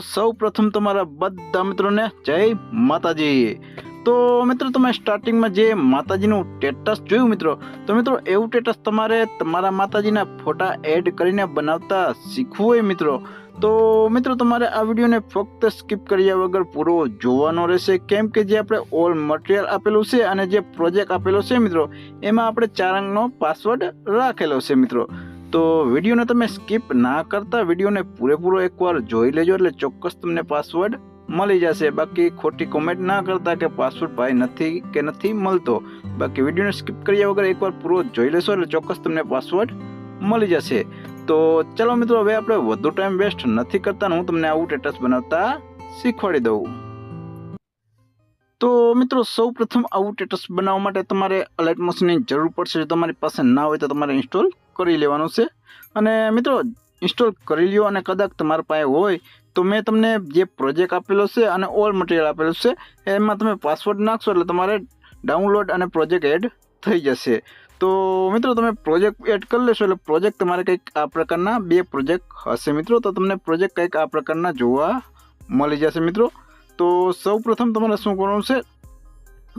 સૌ પ્રથમ તમારા બધા મિત્રોને જય માતાજી. તો મિત્રો, તમે સ્ટાર્ટિંગમાં જે માતાજીનું સ્ટેટસ જોયું મિત્રો, તો મિત્રો, એવું સ્ટેટસ તમારે તમારા માતાજીના ફોટા એડ કરીને બનાવતા શીખવું હોય મિત્રો. તો મિત્રો, તમારે આ વિડીયોને ફક્ત સ્કીપ કર્યા વગર પૂરો જોવાનો રહેશે. કેમ કે જે આપણે ઓલ મટીરિયલ આપેલું છે અને જે પ્રોજેક્ટ આપેલો છે મિત્રો, એમાં આપણે ચાર અંકનો પાસવર્ડ રાખેલો છે મિત્રો. તો વિડીયોને તમે સ્કીપ ના કરતા વિડીયોને પૂરેપૂરો એકવાર જોઈ લેજો એટલે ચોક્કસ તમને પાસવર્ડ મળી જશે. બાકી ખોટી કોમેન્ટ ના કરતા કે પાસવર્ડ ભાઈ નથી કે નથી મળતો, બાકી વિડીયોને સ્કીપ કર્યા વગર એકવાર પૂરો જોઈ લેશો એટલે ચોક્કસ તમને પાસવર્ડ મળી જશે. તો ચાલો મિત્રો, હવે આપણે વધુ ટાઈમ વેસ્ટ નથી કરતા હું તમને આવું સ્ટેટસ બનાવતા શીખવાડી દઉં. તો મિત્રો સૌ પ્રથમ આવું સ્ટેટસ બનાવવા માટે તમારે અલર્ટ મશીનની જરૂર પડશે. જો તમારી પાસે ના હોય તો તમારે ઇન્સ્ટોલ કરી લેવાનું છે. અને મિત્રો ઇન્સ્ટોલ કરી લ્યો અને કદાચ તમારા પાસે હોય તો મેં તમને જે પ્રોજેક્ટ આપેલો છે અને ઓલ મટીરિયલ આપેલું છે, એમાં તમે પાસવર્ડ નાખશો એટલે તમારે ડાઉનલોડ અને પ્રોજેક્ટ એડ થઈ જશે. તો મિત્રો, તમે પ્રોજેક્ટ એડ કરી લેશો એટલે પ્રોજેક્ટ તમારે કંઈક આ પ્રકારના બે પ્રોજેક્ટ હશે મિત્રો. તો તમને પ્રોજેક્ટ કંઈક આ પ્રકારના જોવા મળી જશે મિત્રો. તો સૌ પ્રથમ તમારે શું કરવાનું છે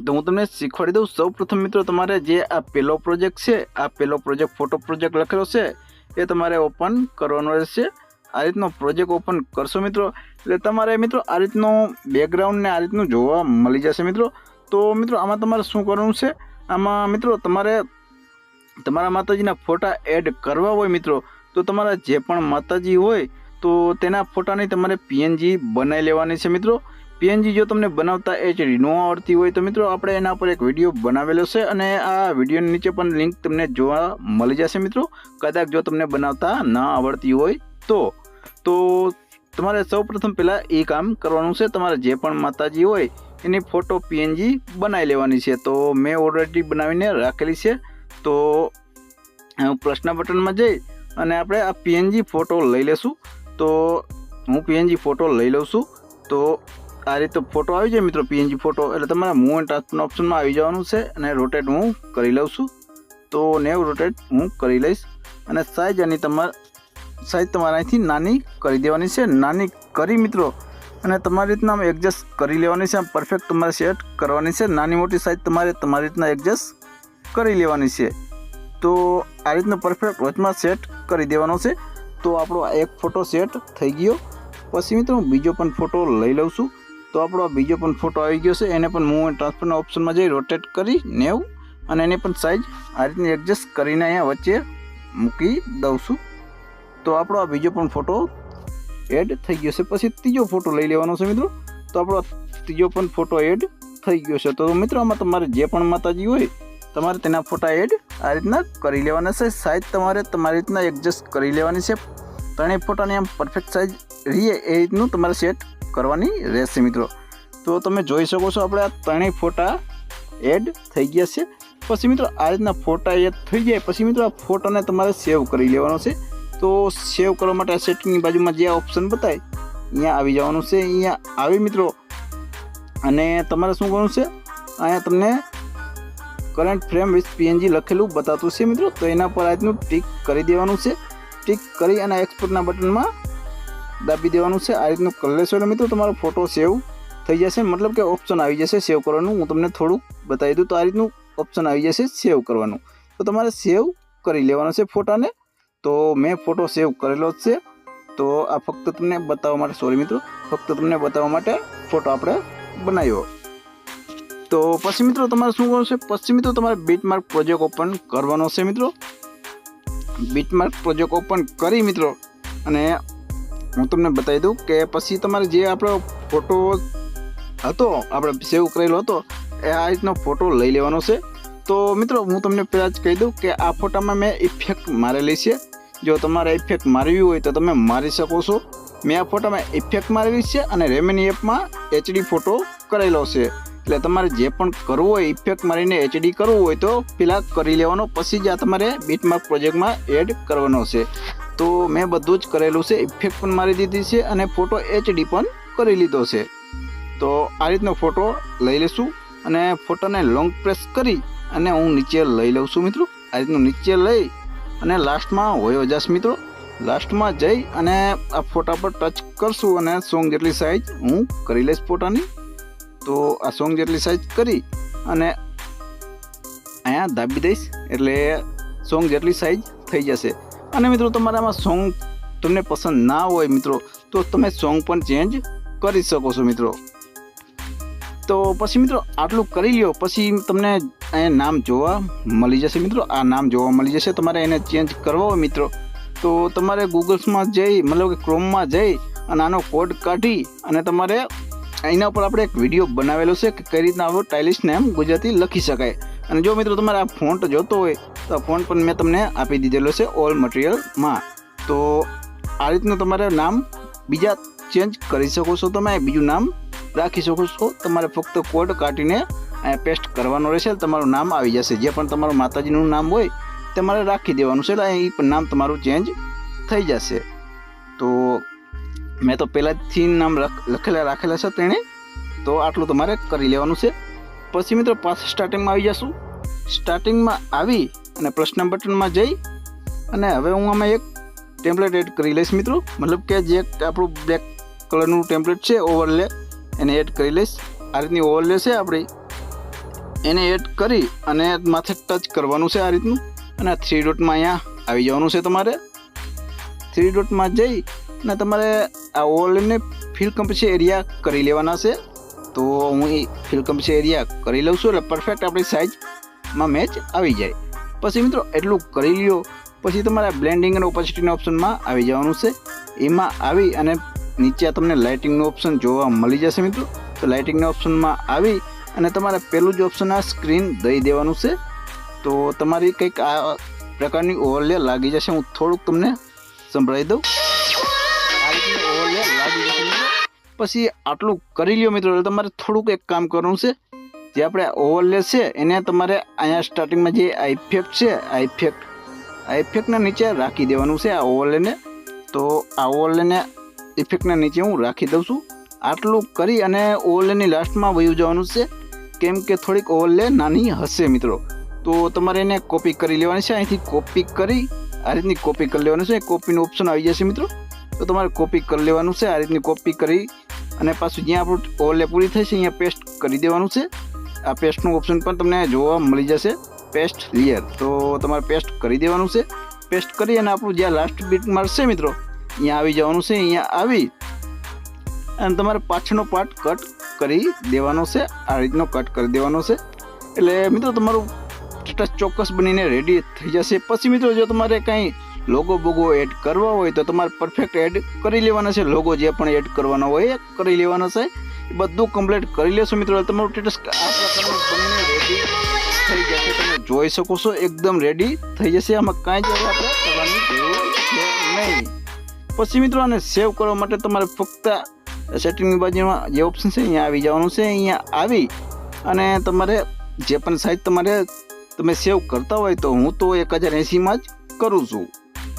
તો હું તમને શીખવાડી દઉં. સૌ પ્રથમ મિત્રો, તમારે જે આ પહેલો પ્રોજેક્ટ છે, આ પહેલો પ્રોજેક્ટ ફોટો પ્રોજેક્ટ લખેલો છે, એ તમારે ઓપન કરવાનો રહેશે. આ રીતનો પ્રોજેક્ટ ઓપન કરશો મિત્રો. એટલે તમારે મિત્રો આ રીતનો બેકગ્રાઉન્ડને આ રીતનું જોવા મળી જશે મિત્રો. તો મિત્રો, આમાં તમારે શું કરવાનું છે? આમાં મિત્રો, તમારે તમારા માતાજીના ફોટા એડ કરવા હોય મિત્રો, તો તમારા જે પણ માતાજી હોય, તો તેના ફોટાની તમારે પીએનજી બનાવી લેવાની છે મિત્રો. પીએનજી જો તમને બનાવતા એચડી ન આવડતી હોય તો મિત્રો આપણે એના પર એક વીડિયો બનાવેલો છે અને આ વિડીયોની નીચે પણ લિંક તમને જોવા મળી જશે મિત્રો. કદાચ જો તમને બનાવતા ન આવડતી હોય તો. તો તમારે સૌ પ્રથમ પહેલાં એ કામ કરવાનું છે. તમારે જે પણ માતાજી હોય એની ફોટો પીએનજી બનાવી લેવાની છે. તો મેં ઓલરેડી બનાવીને રાખેલી છે. તો પ્રશ્ન બટનમાં જઈ અને આપણે આ પીએનજી ફોટો લઈ લેશું. તો હું પીએનજી ફોટો લઈ લઉં છું. તો આ રીતે ફોટો આવી જાય મિત્રો પીએનજી ફોટો એટલે તમારે મૂવ એન્ડ ટ્રાન્સફર ઓપ્શનમાં આવી જવાનું છે અને રોટેટ હું કરી લઉં છું. તો નેવ રોટેટ હું કરી લઈશ અને સાઇઝ આની તમારે સાઇઝ તમારે અહીંથી નાની કરી દેવાની છે. નાની કરી મિત્રો, અને તમારી રીતના એડજસ્ટ કરી લેવાની છે. પરફેક્ટ તમારે સેટ કરવાની છે. નાની મોટી સાઇઝ તમારે તમારી રીતના એડજસ્ટ કરી લેવાની છે. તો આ રીતનો પરફેક્ટ વચમાં સેટ કરી દેવાનો છે. તો આપણો એક ફોટો સેટ થઈ ગયો. પછી મિત્રો હું બીજો પણ ફોટો લઈ લઉં છું. તો આપણો આ બીજો પણ ફોટો આવી ગયો છે. એને પણ મૂવ એન્ડ ટ્રાન્સફરના ઓપ્શનમાં જઈ રોટેટ કરી નેવું અને એની પણ સાઇઝ આ રીતની એડજસ્ટ કરીને અહીંયા વચ્ચે મૂકી દઉં છું. તો આપણો આ બીજો પણ ફોટો એડ થઈ ગયો છે. પછી ત્રીજો ફોટો લઈ લેવાનો છે મિત્રો. તો આપણો ત્રીજો પણ ફોટો એડ થઈ ગયો છે. તો મિત્રો, આમાં તમારે જે પણ માતાજી હોય, તમારે તેના ફોટા એડ આ રીતના કરી લેવાના છે. સાઇઝ તમારે તમારી રીતના એડજસ્ટ કરી લેવાની છે. ત્રણેય ફોટાની આમ પરફેક્ટ સાઇઝ રહીએ એ રીતનું તમારે સેટ કરવાની રહેશે મિત્રો. તો તમે જોઈ શકો છો આપણે આ ત્રણેય ફોટા એડ થઈ ગયા છે. પછી મિત્રો આ રીતના ફોટા એડ થઈ જાય પછી મિત્રો આ ફોટાને તમારે સેવ કરી લેવાનો છે. તો સેવ કરવા માટે આ સેટિંગની બાજુમાં જે ઓપ્શન બતાય, અહીંયા આવી જવાનું છે. અહીંયા આવી મિત્રો. અને તમારે શું કરવાનું છે? અહીંયા તમને કરંટ ફ્રેમ વિથ પીએનજી લખેલું બતાતું છે મિત્રો. તો એના પર આ રીતનું ટીક કરી દેવાનું છે. ટીક કરી અને એક્સપોર્ટના બટનમાં દાબી દેવાનું છે. આ રીતનું કરી લેશો એટલે મિત્રો તમારો ફોટો સેવ થઈ જશે. મતલબ કે ઓપ્શન આવી જશે સેવ કરવાનું. હું તમને થોડુંક બતાવી દઉં તો આ રીતનું ઓપ્શન આવી જશે સેવ કરવાનું. તો તમારે સેવ કરી લેવાનો છે ફોટાને. તો મેં ફોટો સેવ કરેલો જ છે. તો આ ફક્ત તમને બતાવવા માટે સોરી મિત્રો, ફક્ત તમને બતાવવા માટે ફોટો આપણે બનાવ્યો. તો પછી મિત્રો તમારે શું કરવું છે? પછી મિત્રો તમારે બીટમાર્ક પ્રોજેક્ટ ઓપન કરવાનો છે મિત્રો. બીટમાર્ક પ્રોજેક્ટ ઓપન કરી મિત્રો. અને હું તમને બતાવી દઉં કે પછી તમારે જે આપણો ફોટો હતો, આપણે સેવ કરેલો હતો, એ આ રીતનો ફોટો લઈ લેવાનો છે. તો મિત્રો, હું તમને પહેલાં જ કહી દઉં કે આ ફોટામાં મેં ઇફેક્ટ મારેલી છે. જો તમારે ઇફેક્ટ મારવી હોય તો તમે મારી શકો છો. મેં આ ફોટામાં ઇફેક્ટ મારેલી છે અને રેમેની એપમાં એચડી ફોટો કરેલો છે. એટલે તમારે જે પણ કરવું હોય ઇફેક્ટ મારીને એચડી કરવું હોય તો પહેલાં કરી લેવાનો, પછી જ આ તમારે બીટમાર્ક પ્રોજેક્ટમાં એડ કરવાનો છે. તો મેં બધું જ કરેલું છે. ઇફેક્ટ પણ મારી દીધી છે અને ફોટો એચડી પણ કરી લીધો છે. તો આ રીતનો ફોટો લઈ લઈશું અને ફોટોને લોંગ પ્રેસ કરી અને હું નીચે લઈ લઉં છું મિત્રો. આ રીતનું નીચે લઈ અને લાસ્ટમાં હોયો જશ મિત્રો. લાસ્ટમાં જઈ અને આ ફોટા પર ટચ કરશું અને સોંગ જેટલી સાઈઝ હું કરી લઈશ ફોટાની તો આ સોંગ જેટલી સાઈઝ કરી અને અહીંયા દાબી દઈશ. એટલે સોંગ જેટલી સાઈઝ થઈ જશે. અને મિત્રો, તમારામાં સોંગ તમને પસંદ ના હોય મિત્રો, તો તમે સોંગ પણ ચેન્જ કરી શકો છો મિત્રો. તો પછી મિત્રો, આટલું કરી લ્યો, પછી તમને અહીંયા નામ જોવા મળી જશે મિત્રો. આ નામ જોવા મળી જશે, તમારે એને ચેન્જ કરવો હોય મિત્રો. તો તમારે ગૂગલ્સમાં જઈ, મતલબ કે ક્રોમમાં જઈ અને આનો કોડ કાઢી અને તમારે એના ઉપર આપણે એક વીડિયો બનાવેલો છે કે કઈ રીતના આપણો ટાઇલિશ નેમ ગુજરાતી લખી શકાય. અને જો મિત્રો, તમારે આ ફોન્ટ જોતો હોય તો ફોન પણ મેં તમને આપી દીધેલો છે ઓલ મટીરિયલમાં તો આ રીતનું તમારે નામ બીજા ચેન્જ કરી શકો છો તમે, બીજું નામ રાખી શકો છો. તમારે ફક્ત કોડ કાઢીને અહીંયા પેસ્ટ કરવાનો રહેશે, તમારું નામ આવી જશે. જે પણ તમારું માતાજીનું નામ હોય તમારે રાખી દેવાનું છે, એટલે એ પણ નામ તમારું ચેન્જ થઈ જશે. તો મેં તો પહેલાંથી નામ લખ- લખેલા, રાખેલા છે તેણે. તો આટલું તમારે કરી લેવાનું છે. પછી મિત્રો પાછા સ્ટાર્ટિંગમાં આવી જશું. સ્ટાર્ટિંગમાં આવી અને પ્રશ્ન બટનમાં જઈ અને હવે હું આમાં એક ટેમ્પલેટ એડ કરી લઈશ મિત્રો. મતલબ કે જે આપણું બ્લેક કલરનું ટેમ્પલેટ છે ઓવરલે એને એડ કરી લઈશ. આ રીતની ઓવરલે છે આપણી. એને એડ કરી અને માથે ટચ કરવાનું છે આ રીતનું. અને થ્રી ડોટમાં અહીંયા આવી જવાનું છે તમારે. થ્રી ડોટમાં જઈ અને તમારે આ ઓવરલેને ફિલ કમ્પસી એરિયા કરી લેવાના છે. તો હું એ ફિલ કમ્પસી એરિયા કરી લઉં છું એટલે પરફેક્ટ આપણી સાઇઝમાં મેચ આવી જાય. પછી મિત્રો, એટલું કરી લ્યો. પછી તમારે બ્લેન્ડિંગ અને ઓપોસિટીના ઓપ્શનમાં આવી જવાનું છે. એમાં આવી અને નીચે તમને લાઇટિંગનું ઓપ્શન જોવા મળી જશે મિત્રો. તો લાઇટિંગના ઓપ્શનમાં આવી અને તમારે પહેલું જ ઓપ્શન આ સ્ક્રીન દઈ દેવાનું છે. તો તમારી કંઈક આ પ્રકારની ઓવરલે લાગી જશે. હું થોડુંક તમને સંભળાવી દઉં. પછી આટલું કરી લ્યો મિત્રો. તમારે થોડુંક એક કામ કરવાનું છે. જે આપણે ઓવરલે છે, એને તમારે અહીંયા સ્ટાર્ટિંગમાં જે આઇફેક્ટ છે, આ ઇફેક્ટ નીચે રાખી દેવાનું છે આ ઓવરલેને તો આ ઓવરલેને ઇફેક્ટના નીચે હું રાખી દઉં છું. આટલું કરી અને ઓવરલેની લાસ્ટમાં વયું જવાનું છે. કેમ કે થોડીક ઓવરલે નાની હશે મિત્રો. તો તમારે એને કોપી કરી લેવાની છે. અહીંથી કોપી કરી આ રીતની કોપી કરી લેવાની છે. કોપીનું ઓપ્શન આવી જશે મિત્રો. તો તમારે કોપી કરી લેવાનું છે. આ રીતની કોપી કરી અને પાછું જ્યાં આપણું ઓવરલે પૂરી છે, અહીંયા પેસ્ટ કરી દેવાનું છે. આ પેસ્ટનું ઓપ્શન પણ તમને જોવા મળી જશે. પેસ્ટ લેયર તો તમારે પેસ્ટ કરી દેવાનું છે. પેસ્ટ કરી અને આપણું જ્યાં લાસ્ટ બીટ મારશે મિત્રો, અહીંયા આવી જવાનું છે, અહીંયા આવી. અને તમારે પાછળનો પાર્ટ કટ કરી દેવાનો છે. આ રીતનો કટ કરી દેવાનો છે. એટલે મિત્રો તમારું સ્ટેટસ ચોક્કસ બનીને રેડી થઈ જશે. પછી મિત્રો જો તમારે કંઈ લોગો બોગો એડ કરવા હોય તો તમારે પરફેક્ટ એડ કરી લેવાના છે. લોગો જે પણ એડ કરવાનો હોય એ કરી લેવાનો છે. એ બધું કમ્પ્લીટ કરી લેશો મિત્રો. તમારું સ્ટેટસ આ પ્રકારનું બનીને રેડી થઈ જશે. તમે જોઈ શકો છો, એકદમ રેડી થઈ જશે. આમાં કાંઈ જ આપણે કરવાની જરૂર છે નહીં. પછી મિત્રો, આને સેવ કરવા માટે તમારે ફક્ત સેટિંગની બાજુમાં જે ઓપ્શન છે, અહીંયા આવી જવાનું છે. અહીંયા આવી અને તમારે જે પણ સાઇઝ તમારે તમે સેવ કરતા હોય તો હું તો એક હજાર એંસીમાં જ કરું છું.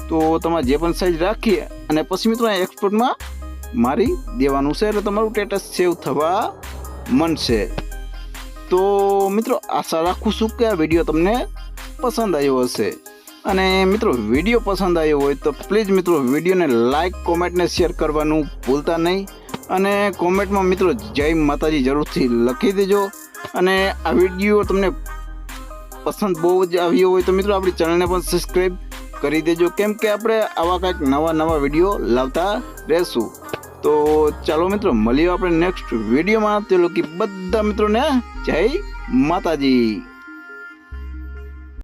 તો તમારે જે પણ સાઇઝ રાખીએ અને પછી મિત્રો એક્સપોર્ટમાં મારી દેવાનું છે એટલે તમારું સ્ટેટસ સેવ થવા મળશે તો મિત્રો, આશા રાખું છું કે આ વીડિયો તમને પસંદ આવ્યો હશે. અને મિત્રો વીડિયો પસંદ આવ્યો હોય તો પ્લીઝ મિત્રો વિડીયોને લાઇક કોમેન્ટને શેર કરવાનું ભૂલતા નહીં. અને કોમેન્ટમાં મિત્રો, જય માતાજી જરૂરથી લખી દેજો. અને આ વીડિયો તમને પસંદ બહુ જ આવ્યો હોય તો મિત્રો, આપણી ચેનલને પણ સબસ્ક્રાઈબ કરી દેજો. કેમ કે આપણે આવા કાંઈક નવા નવા વીડિયો લાવતા રહેશું. તો ચાલો મિત્રો મળીએ આપણે નેક્સ્ટ વિડીયોમાં તે લોકો બધા મિત્રોને જય માતાજી.